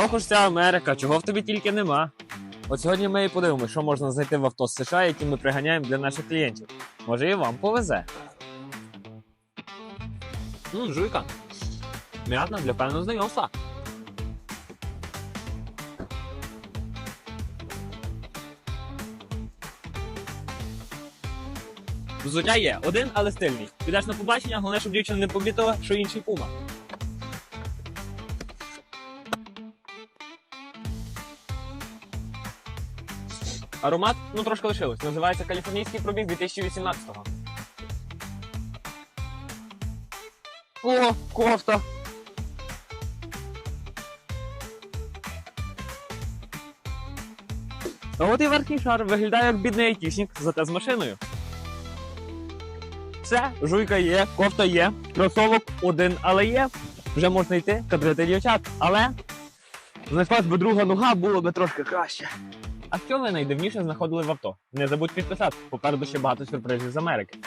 Ох ця Америка, чого в тобі тільки нема. От сьогодні ми і подивимося, що можна знайти в авто з США, які ми приганяємо для наших клієнтів. Може і вам повезе. Ну, жуйка. М'ятна для певного знайомства. Взуття є один, але стильний. Підеш на побачення, головне, щоб дівчина не помітила, що інший пума. Аромат, ну трошки лишилось. Називається Каліфорнійський пробіг 2018-го. О, кофта! А от і верхній шар виглядає як бідний айтішник, зате з машиною. Все, жуйка є, кофта є, кросовок один, але є. Вже можна йти, кадрити дівчат. Але знайшлась би друга нога, було би трошки краще. А ви найдивніше знаходили в авто? Не забудь підписати, попереду ще багато сюрпризів з Америки.